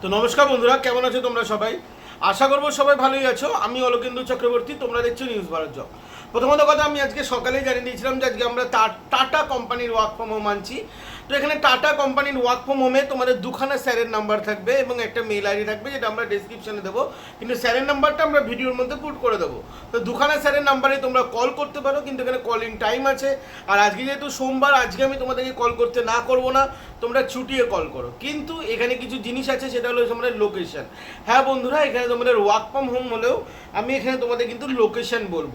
তো নমস্কার বন্ধুরা, কেমন আছো তোমরা সবাই? আশা করব সবাই ভালোই আছো। আমি অলকেন্দু চক্রবর্তী, তোমরা দেখছ নিউজ ভারত জব প্রথমত কথা আমি আজকে সকালেই জানিয়ে দিয়েছিলাম যে আজকে আমরা টাটা কোম্পানির ওয়ার্ক ফ্রম হোম আনছি। তো এখানে টাটা কোম্পানির ওয়ার্ক ফ্রম হোমে তোমাদের দুখানা স্যারের নাম্বার থাকবে এবং একটা মেল আইডি থাকবে যেটা আমরা ডিসক্রিপশনে দেবো। কিন্তু স্যারের নাম্বারটা আমরা ভিডিওর মধ্যে পুট করে দেবো। তো দুখানা স্যারের নাম্বারে তোমরা কল করতে পারো, কিন্তু এখানে কলিং টাইম আছে। আর আজকে যেহেতু সোমবার, আজকে আমি তোমাদেরকে কল করতে না করব না, তোমরা ছুটিয়ে কল করো। কিন্তু এখানে কিছু জিনিস আছে, সেটা হলো তোমাদের লোকেশন হ্যাঁ বন্ধুরা, এখানে তোমাদের ওয়ার্ক ফ্রম হোম হলেও আমি এখানে তোমাদের কিন্তু লোকেশন বলব।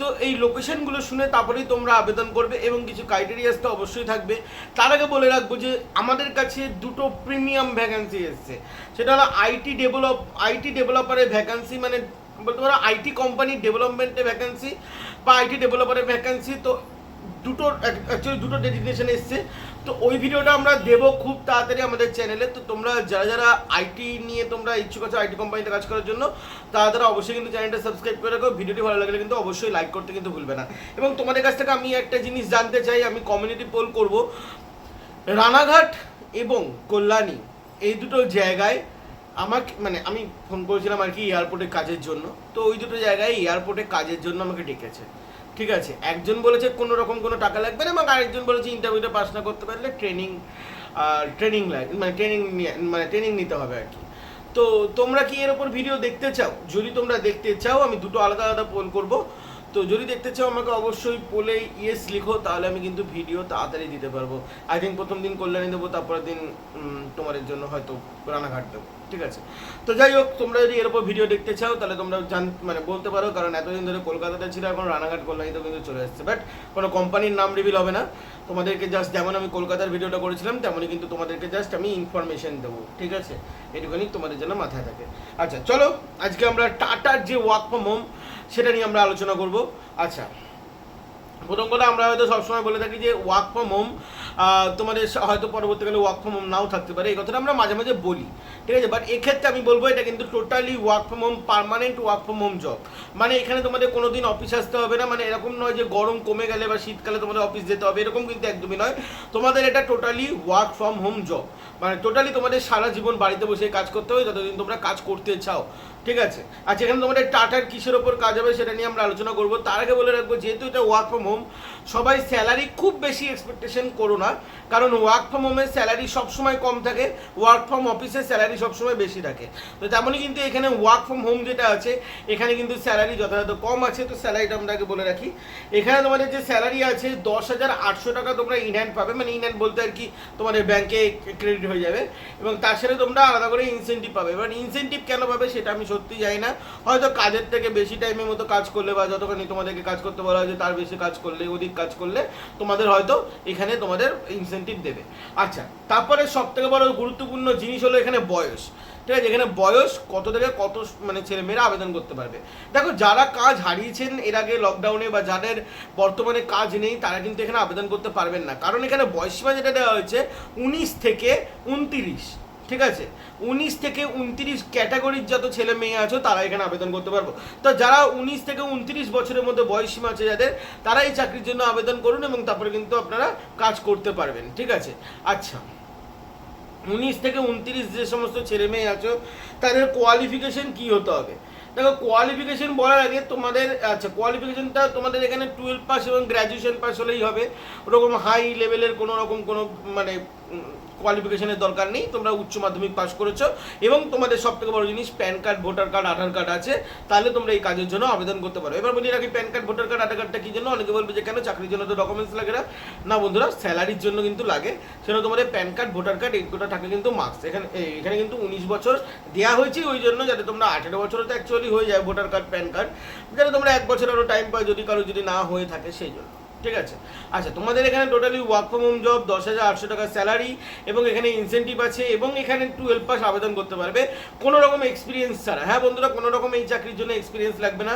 তো এই লোকেশনগুলো শুনে তারপরেই তোমরা আবেদন করবে এবং কিছু ক্রাইটেরিয়াস তো অবশ্যই থাকবে। তার আগে বলে রাখব যে আমাদের কাছে দুটো প্রিমিয়াম ভ্যাকান্সি এসছে। সেটা হলো আইটি ডেভেলপ আইটি ডেভেলপারের ভ্যাকান্সি মানে বলতে পারো আইটি কোম্পানির ডেভেলপমেন্টের ভ্যাকান্সি বা আইটি ডেভেলপারের ভ্যাকান্সি তো দুটো অ্যাকচুয়ালি দুটো ডেডিকেশন এসছে। তো ওই ভিডিওটা আমরা দেবো খুব তাড়াতাড়ি আমাদের চ্যানেলে তো তোমরা যারা যারা আইটি নিয়ে তোমরা ইচ্ছুক আছো আইটি কোম্পানিতে কাজ করার জন্য, তারা তারা অবশ্যই কিন্তু চ্যানেলটা সাবস্ক্রাইব করে রাখো। ভিডিওটি ভালো লাগলে কিন্তু অবশ্যই লাইক করতে কিন্তু ভুলবে না। এবং তোমাদের কাছ থেকে আমি একটা জিনিস জানতে চাই, আমি কমিউনিটি পোল করব। রানাঘাট এবং কল্যাণী, এই দুটো জায়গায় আমাকে মানে আমি ফোন করেছিলাম আর কি এয়ারপোর্টে কাজের জন্য। তো ওই দুটো জায়গায় এয়ারপোর্টে কাজের জন্য আমাকে ডেকেছে। ঠিক আছে, একজন বলেছে কোনো রকম কোনো টাকা লাগবে না, এবং আরেকজন বলেছে ইন্টারভিউটা পাস না করতে পারলে ট্রেনিং ট্রেনিং লাগে মানে ট্রেনিং মানে ট্রেনিং নিতে হবে আর কি। তো তোমরা কি এর ওপর ভিডিও দেখতে চাও? যদি তোমরা দেখতে চাও, আমি দুটো আলাদা আলাদা ফোন করব। তো যদি দেখতে চাও আমাকে অবশ্যই পোলে ইয়েস লিখো, তাহলে আমি কিন্তু ভিডিও তাড়াতাড়ি দিতে পারব। আই থিঙ্ক প্রথম দিন কল্যাণী দেবো তারপরের দিন তোমাদের জন্য হয়তো রানাঘাট দেবো, ঠিক আছে? তো যাই হোক, তোমরা যদি এর উপর ভিডিও দেখতে চাও, তাহলে তোমরা জান মানে বলতে পারো, কারণ এতদিন ধরে কলকাতাতে ছিল, এখন রানাঘাট কল্যাণী কল্যাণীতেও কিন্তু চলে আসছে বাট কোনো কোম্পানির নাম রিভিল হবে না। তোমাদেরকে জাস্ট যেমন আমি কলকাতার ভিডিওটা করেছিলাম, তেমনই কিন্তু তোমাদেরকে জাস্ট আমি ইনফরমেশন দেবো, ঠিক আছে? এটুখানি তোমাদের জন্য মাথায় থাকে। আচ্ছা চলো, আজকে আমরা টাটার যে ওয়ার্ক ফ্রম হোম সেটা নিয়ে আমরা আলোচনা করব। আচ্ছা প্রথম কথা আমরা হয়তো সবসময় বলে থাকি যে ওয়ার্ক ফ্রম হোম তোমাদের হয়তো পরবর্তীকালে ওয়ার্ক ফ্রম হোম নাও থাকতে পারে, এই কথাটা আমরা মাঝে মাঝে বলি, ঠিক আছে? বাট এক্ষেত্রে আমি বলব এটা কিন্তু totally work from home permanent work from home job মানে এখানে তোমাদের কোনো দিন অফিস আসতে হবে না মানে এরকম নয় যে গরম কমে গেলে বা শীতকালে তোমাদের অফিস যেতে হবে, এরকম কিন্তু একদমই নয়। তোমাদের এটা totally work from home job মানে টোটালি তোমাদের সারা জীবন বাড়িতে বসে কাজ করতে হবে, যতদিন তোমরা কাজ করতে চাও, ঠিক আছে? আচ্ছা এখানে তোমাদের টাটার কিসের ওপর কাজ হবে সেটা নিয়ে আমরা আলোচনা করব। তার আগে বলে রাখব, যেহেতু এটা ওয়ার্ক ফ্রম হোম সবাই স্যালারি খুব বেশি এক্সপেকটেশন করো না, কারণ ওয়ার্ক ফ্রম হোমের স্যালারি সবসময় কম থাকে ওয়ার্ক ফ্রম অফিসের স্যালারি সবসময় বেশি থাকে। তো তেমনই কিন্তু এখানে ওয়ার্ক ফ্রম হোম যেটা আছে, এখানে কিন্তু স্যালারি যথাযথ কম আছে, তো স্যালারিটা আমরা আগে বলে রাখি। এখানে তোমাদের যে স্যালারি আছে, দশ হাজার আটশো টাকা তোমরা ইনহ্যান্ড পাবে মানে ইনহ্যান্ড বলতে আর কি তোমাদের ব্যাংকে ক্রেডিট হয়ে যাবে। এবং তার সাথে তোমরা আলাদা করে ইনসেন্টিভ পাবে। এবার ইনসেন্টিভ কেন পাবে সেটা আমি সত্যি জানি না। হয়তো কাজের থেকে বেশি টাইমের মতো কাজ করলে বা যতখানি তোমাদেরকে কাজ করতে বলা হয়েছে তার বেশি কাজ করলে, অধিক কাজ করলে, তোমাদের হয়তো এখানে তোমাদের ইনসেন্টিভ দেবে। আচ্ছা তারপরে সব থেকে বড় গুরুত্বপূর্ণ জিনিস হলো এখানে বয়স। ঠিক আছে? এখানে বয়স কত থেকে কত মানে ছেলেমেয়েরা আবেদন করতে পারবে। দেখো, যারা কাজ হারিয়েছেন এর আগে লকডাউনে বা যাদের বর্তমানে কাজ নেই, তারা কিন্তু এখানে আবেদন করতে পারবেন না। কারণ এখানে বয়সীমা যেটা দেওয়া হয়েছে উনিশ থেকে উনতিরিশ। ঠিক আছে? উনিশ থেকে উনত্রিশ ক্যাটাগরির যত ছেলে মেয়ে আছো, তারা এখানে আবেদন করতে পারব। তো যারা উনিশ থেকে উনত্রিশ বছরের মধ্যে বয়সীমা আছে যাদের, তারা এই চাকরির জন্য আবেদন করুন এবং তারপরে কিন্তু আপনারা কাজ করতে পারবেন, ঠিক আছে? আচ্ছা। উনিশ থেকে উনত্রিশ যে সমস্ত ছেলে মেয়ে আছো, তাদের কোয়ালিফিকেশন কি হতে হবে? দেখো কোয়ালিফিকেশন বলার আগে তোমাদের আচ্ছা কোয়ালিফিকেশনটা তোমাদের এখানে টুয়েলভ পাস এবং গ্র্যাজুয়েশন পাস হলেই হবে। ওরকম হাই লেভেলের কোনো রকম কোনো মানে কোয়ালিফিকেশনের দরকার নেই, তোমরা উচ্চ মাধ্যমিক পাস করেছ এবং তোমাদের সব থেকে বড় জিনিস PAN card voter card Aadhaar card আছে, তাহলে তোমরা এই কাজের জন্য আবেদন করতে পারো। এবার বলি রাখি PAN card voter card Aadhaar কার্ডটা কি জন্য? অনেকে বলবে যে কেন চাকরির জন্য তো ডকুমেন্টস লাগে না। না বন্ধুরা স্যালারির জন্য কিন্তু লাগে। সেটা তোমাদের প্যান কার্ড ভোটার কার্ড এইগুলো থাকে কিন্তু মার্কস এখানে এই- এখানে কিন্তু উনিশ বছর দেওয়া হয়েছে, ওই জন্য যাতে তোমরা আঠেরো বছরে তো অ্যাকচুয়ালি হয়ে যায় ভোটার কার্ড প্যান কার্ড যাতে তোমরা এক বছর আরও টাইম পাও, যদি কারও যদি না হয়ে থাকে, সেই জন্য। ঠিক আছে? আচ্ছা তোমাদের এখানে totally work from home job দশ হাজার আটশো টাকা স্যালারি এবং এখানে ইনসেন্টিভ আছে এবং এখানে টুয়েলভ পাস আবেদন করতে পারবে। কোনো রকম এক্সপিরিয়েন্স ছাড়া। হ্যাঁ বন্ধুরা, কোনো রকম এই চাকরির জন্য এক্সপিরিয়েন্স লাগবে না।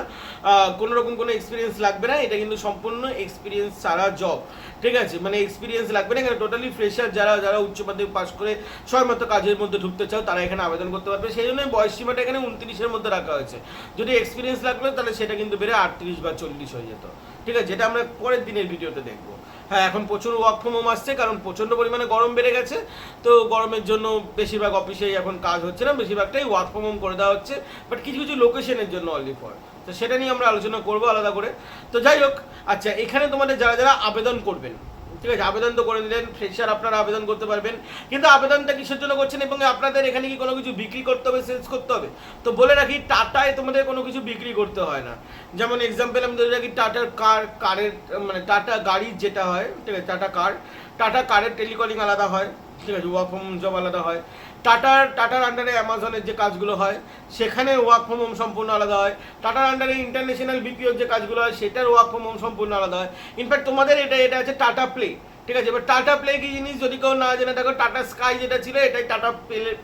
কোনো রকম কোনো এক্সপিরিয়েন্স লাগবে না। এটা কিন্তু সম্পূর্ণ এক্সপিরিয়েন্স ছাড়া জব ঠিক আছে মানে এক্সপিরিয়েন্স লাগবে না, এখানে টোটালি ফ্রেশার যারা যারা উচ্চ মাধ্যমিক পাস করে সবেমাত্র কাজের মধ্যে ঢুকতে চাও, তারা এখানে আবেদন করতে পারবে। সেই জন্য বয়স সীমাটা এখানে উনত্রিশের মধ্যে রাখা হয়েছে। যদি এক্সপিরিয়েন্স লাগল, তাহলে সেটা কিন্তু বেড়ে আটত্রিশ বা চল্লিশ হয়ে যেত। ঠিক আছে, যেটা আমরা পরের দিনের ভিডিওতে দেখব। হ্যাঁ এখন প্রচুর ওয়ার্ক ফ্রম হোম আসছে, কারণ প্রচণ্ড পরিমাণে গরম বেড়ে গেছে। তো গরমের জন্য বেশিরভাগ অফিসেই এখন কাজ হচ্ছে না, বেশিরভাগটাই ওয়ার্ক ফ্রম হোম করে দেওয়া হচ্ছে। বাট কিছু কিছু লোকেশনের জন্য অনলি ফর তো সেটা নিয়ে আমরা আলোচনা করব আলাদা করে। তো যাই হোক আচ্ছা এখানে তোমাদের যারা যারা আবেদন করবেন, ঠিক আছে, আবেদন তো করে নিলেন, ফ্রেশার আপনারা আবেদন করতে পারবেন, কিন্তু আবেদনটা কিসের জন্য করছেন এবং আপনাদের এখানে কি কোনো কিছু বিক্রি করতে হবে সেলস করতে হবে? তো বলে রাখি, টাটায় তোমাদের কোনো কিছু বিক্রি করতে হয় না। যেমন এক্সাম্পল আমি ধরে রাখি টাটার কার, কারের মানে টাটা গাড়ির যেটা হয়, ঠিক আছে, টাটা কার, টাটা কারের টেলিকলিং আলাদা হয়, ঠিক আছে ওয়ার্ক ফ্রম জব আলাদা হয় টাটার টাটার আন্ডারে অ্যামাজনের যে কাজগুলো হয়, সেখানে ওয়ার্ক ফ্রম হোম সম্পূর্ণ আলাদা হয়। টাটার আন্ডারে ইন্টারন্যাশনাল বিপিওর যে কাজগুলো হয়, সেটার ওয়ার্ক ফ্রম হোম সম্পূর্ণ আলাদা হয়। ইনফ্যাক্ট তোমাদের এটা এটা আছে টাটা প্লে ঠিক আছে, এবার টাটা প্লে কি জিনিস? যদি কেউ না জেনে, দেখো টাটা স্কাই যেটা ছিল, এটাই টাটা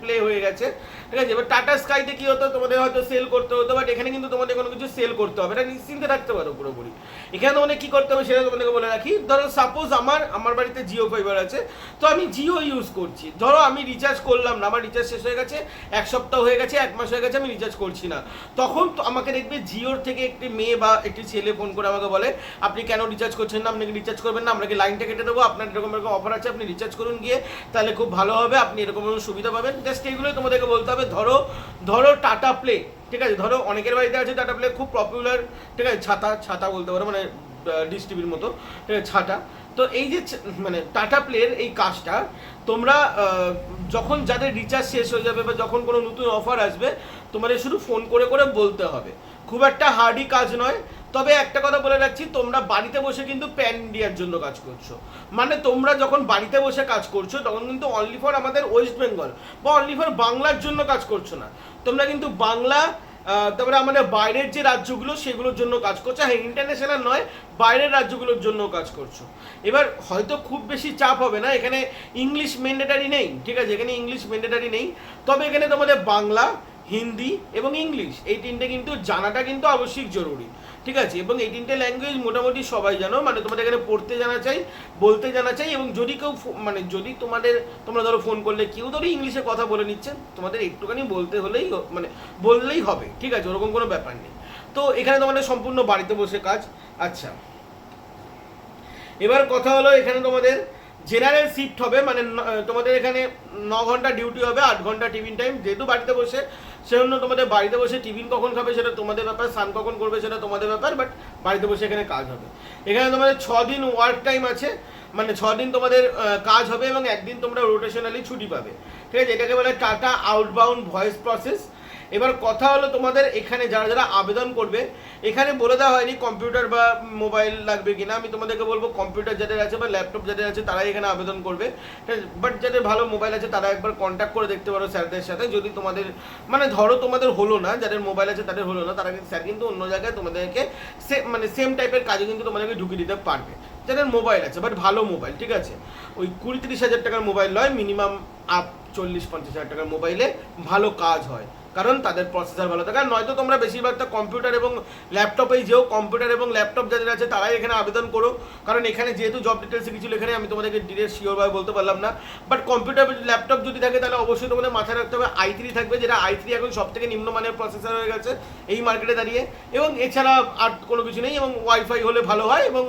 প্লে হয়ে গেছে। ঠিক আছে, এবার টাটা স্কাইতে কি হতো? তোমাদের হয়তো সেল করতে হতো বাট এখানে কিন্তু তোমাদের কোনো কিছু সেল করতে হবে। এটা নিশ্চিন্তে থাকতে পারো পুরোপুরি। এখানে তোমাদের কি করতে হবে সেটা তোমাদেরকে বলে রাখি। ধরো সাপোজ আমার আমার বাড়িতে জিও ফাইবার আছে, তো আমি জিও ইউজ করছি। ধরো, আমি রিচার্জ করলাম না, আমার রিচার্জ শেষ হয়ে গেছে, এক সপ্তাহ হয়ে গেছে, এক মাস হয়ে গেছে, আমি রিচার্জ করছি না। তখন আমাকে দেখবে জিওর থেকে একটি মেয়ে বা একটি ছেলে ফোন করে আমাকে বলে, আপনি কেন রিচার্জ করছেন না? আপনি কি রিচার্জ করবেন না? আপনাকে লাইনটা কেটে দেবো? আপনার এরকম এরকম অফার আছে, আপনি রিচার্জ করুন গিয়ে, তাহলে খুব ভালো হবে, আপনি এরকম সুবিধা পাবেন। জাস্ট এইগুলোই তোমাদেরকে বলতে হবে। ধরো ধরো টাটা প্লে ঠিক আছে? ধরো অনেকের বাড়িতে আছে টাটা প্লে খুব পপুলার ঠিক আছে? ছাতা ছাতা বলতে পারো মানে ডিস টিভির মতো, ঠিক আছে? ছাতা। তো এই যে মানে টাটা প্লের এই কাজটা, তোমরা যখন যাদের রিচার্জ শেষ হয়ে যাবে বা যখন কোনো নতুন অফার আসবে, তোমাদের শুধু ফোন করে করে বলতে হবে। খুব একটা হার্ডই কাজ নয়। তবে একটা কথা বলে রাখছি, তোমরা বাড়িতে বসে কিন্তু প্যান ইন্ডিয়ার জন্য কাজ করছ। মানে তোমরা যখন বাড়িতে বসে কাজ করছ, তখন কিন্তু অনলি ফর আমাদের ওয়েস্ট বেঙ্গল বা অনলি ফর বাংলার জন্য কাজ করছ না। তোমরা কিন্তু বাংলা তারপরে আমাদের বাইরের যে রাজ্যগুলো, সেগুলোর জন্য কাজ করছ। হ্যাঁ ইন্টারন্যাশনাল নয়, বাইরের রাজ্যগুলোর জন্য কাজ করছ। এবার হয়তো খুব বেশি চাপ হবে না, এখানে ইংলিশ ম্যান্ডেটারি নেই, ঠিক আছে? এখানে ইংলিশ ম্যান্ডেটারি নেই। তবে এখানে তোমাদের বাংলা হিন্দি এবং ইংলিশ। এই তিনটে কিন্তু জানাটা কিন্তু আবশ্যিক জরুরি। ঠিক আছে? এবং এই তিনটে ল্যাঙ্গুয়েজ মোটামুটি সবাই জানো মানে তোমাদের এখানে পড়তে জানা চাই, বলতে জানা চাই, এবং যদি কেউ মানে যদি তোমাদের, তোমরা ধরো ফোন করলে, কেউ ধরো ইংলিশে কথা বলে নিচ্ছে, তোমাদের একটুখানি বলতে হলেই মানে বললেই হবে। ঠিক আছে? ওরকম কোনো ব্যাপার নেই। তো এখানে তোমাদের সম্পূর্ণ বাড়িতে বসে কাজ। আচ্ছা। এবার কথা হলো এখানে তোমাদের জেনারেল শিফট হবে মানে তোমাদের এখানে ন ঘণ্টা ডিউটি হবে, আট ঘণ্টা টিফিন টাইম যেহেতু বাড়িতে বসে সেজন্য তোমাদের বাড়িতে বসে টিফিন কখন খাবে সেটা তোমাদের ব্যাপার, স্নান কখন করবে সেটা তোমাদের ব্যাপার বাট বাড়িতে বসে এখানে কাজ হবে। এখানে তোমাদের ছ দিন ওয়ার্ক টাইম আছে মানে ছ দিন তোমাদের কাজ হবে এবং একদিন তোমরা রোটেশনালি ছুটি পাবে। ঠিক আছে? এটাকে বলে টাটা আউটবাউন্ড ভয়েস প্রসেস এবার কথা হলো তোমাদের এখানে যারা যারা আবেদন করবে, এখানে বলে দেওয়া হয়নি কম্পিউটার বা মোবাইল লাগবে কিনা। আমি তোমাদেরকে বলব, কম্পিউটার যাদের আছে বা ল্যাপটপ যাদের আছে, তারাই এখানে আবেদন করবে। বাট যাদের ভালো মোবাইল আছে, তারা একবার কন্ট্যাক্ট করে দেখতে পারো স্যারদের সাথে। যদি তোমাদের মানে ধরো তোমাদের হলো না, যাদের মোবাইল আছে তাদের হলো না, তারা কিন্তু, স্যার কিন্তু অন্য জায়গায় তোমাদেরকে সেম মানে সেম টাইপের কাজে কিন্তু তোমাদেরকে ঢুকিয়ে দিতে পারবে। যাদের মোবাইল আছে বাট ভালো মোবাইল, ঠিক আছে? ওই কুড়ি তিরিশ হাজার টাকার মোবাইল নয় মিনিমাম আপ চল্লিশ পঞ্চাশ হাজার টাকার মোবাইলে ভালো কাজ হয়। কারণ তাদের প্রসেসর ভালো থাকে। আর নয়তো তোমরা বেশিরভাগটা কম্পিউটার এবং ল্যাপটপেই যেও কম্পিউটার এবং ল্যাপটপ যাদের আছে তারাই এখানে আবেদন করো। কারণ এখানে যেহেতু জব ডিটেলস কিছু এখানে আমি তোমাদেরকে ডিটেলস শিওরভাবে বলতে পারলাম না। বাট কম্পিউটার ল্যাপটপ যদি থাকে, তাহলে অবশ্যই তোমাদের মাথায় রাখতে হবে আই থ্রি থাকবে, যেটা আই থ্রি এখন সব থেকে নিম্নমানের প্রসেসর হয়ে গেছে এই মার্কেটে দাঁড়িয়ে। এবং এছাড়া আর কোনো কিছু নেই, এবং ওয়াইফাই হলে ভালো হয়, এবং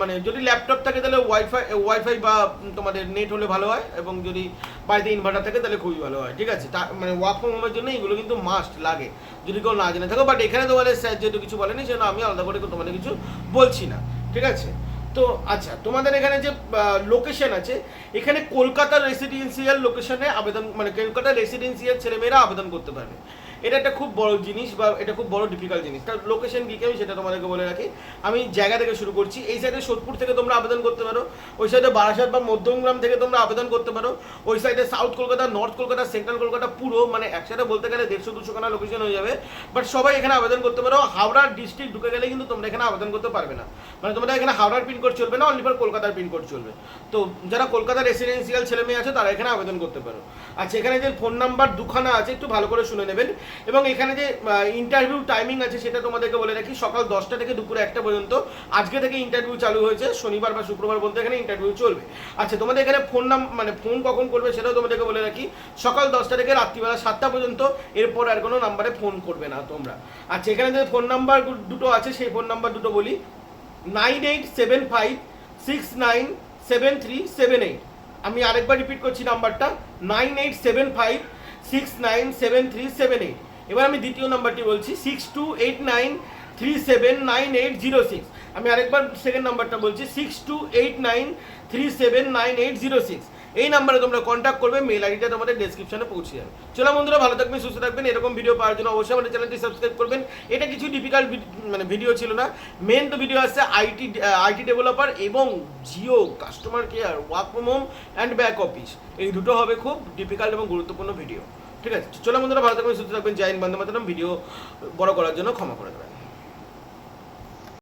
মানে যদি ল্যাপটপ থাকে, তাহলে ওয়াইফাই ওয়াইফাই বা তোমাদের নেট হলে ভালো হয়, এবং যদি বাড়িতে ইনভার্টার থাকে, তাহলে খুবই ভালো হয়। ঠিক আছে? মানে ওয়ার্ক ফ্রম হোমের জন্য এগুলো কিন্তু মাস্ট লাগে। যদি কেউ না জেনে থাকো বাট এখানে তোমাদের স্যার যেহেতু কিছু বলেনি, সেজন্য আমি আলাদা করে তোমাদের কিছু বলছি না। ঠিক আছে? তো আচ্ছা তোমাদের এখানে যে লোকেশন আছে, এখানে কলকাতা রেসিডেন্সিয়াল লোকেশনে আবেদন মানে কলকাতা রেসিডেন্সিয়াল ছেলেমেয়েরা আবেদন করতে পারবে। এটা একটা খুব বড় জিনিস বা এটা খুব বড় ডিফিকাল্ট জিনিস। তার লোকেশন কি কি আমি সেটা তোমাদেরকে বলে রাখি। আমি জায়গা থেকে শুরু করছি। এই সাইডে সোদপুর থেকে তোমরা আবেদন করতে পারো। ওই সাইডে বারাসাত বা মধ্যমগ্রাম থেকে তোমরা আবেদন করতে পারো। ওই সাইডে South Kolkata North Kolkata Central Kolkata, পুরো মানে একসাথে বলতে গেলে দেড়শো, দুশো খানা লোকেশন হয়ে যাবে। বাট সবাই এখানে আবেদন করতে পারো। হাওড়া ডিস্ট্রিক্ট ঢুকে গেলে কিন্তু তোমরা এখানে আবেদন করতে পারবে না। মানে তোমরা এখানে হাওড়ার পিনকোড চলবে না অনলি ফর কলকাতার পিনকোড চলবে। তো যারা কলকাতার রেসিডেন্সিয়াল ছেলে মেয়ে আছে, তারা এখানে আবেদন করতে পারো। আচ্ছা এখানে যে ফোন নাম্বার দুখানা আছে, একটু ভালো করে শুনে নেবেন। এবং এখানে যে ইন্টারভিউ টাইমিং আছে সেটা তোমাদেরকে বলে রাখি, সকাল দশটা থেকে দুপুরে একটা পর্যন্ত। আজকে থেকে ইন্টারভিউ চালু হয়েছে, শনিবার বা শুক্রবার বলতে এখানে ইন্টারভিউ চলবে। আচ্ছা তোমাদের এখানে ফোন নাম মানে ফোন কখন করবে সেটাও তোমাদেরকে বলে রাখি। সকাল দশটা থেকে রাত্রিবেলা সাতটা পর্যন্ত, এরপর আর কোনো নাম্বারে ফোন করবে না তোমরা। আচ্ছা এখানে যে ফোন নাম্বার দুটো আছে, সেই ফোন নাম্বার দুটো বলি। Nine eight seven five six nine seven three seven eight আমি আরেকবার রিপিট করছি নাম্বারটা nine eight seven five six nine seven three seven eight এবার আমি দ্বিতীয় নাম্বারটি বলছি six two eight nine three seven nine eight zero six আমি আরেকবার সেকেন্ড নাম্বারটা বলছি six two eight nine three seven nine eight zero six এই নাম্বারে তোমরা কন্ট্যাক্ট করবে মেল আইডিটা তোমাদের ডেসক্রিপশনে পৌঁছে যাবে। চলো বন্ধুরা, ভালো থাকবেন, সুস্থ থাকবেন, এরকম ভিডিও পাওয়ার জন্য অবশ্যই আমাদের চ্যানেলটি সাবস্ক্রাইব করবেন। এটা কিছু ডিফিকাল্ট মানে ভিডিও ছিল না। মেন তো ভিডিও আসছে আইটি আইটি ডেভেলপার এবং Jio customer care work from home and back office এই দুটো হবে খুব ডিফিকাল্ট এবং গুরুত্বপূর্ণ ভিডিও ঠিক আছে? চলো বন্ধুরা, ভালো থাকবেন, সুস্থ থাকবেন। জয় হিন্দ, বন্দে মাতরম। ভিডিও বড় করার জন্য ক্ষমা করে দেবেন।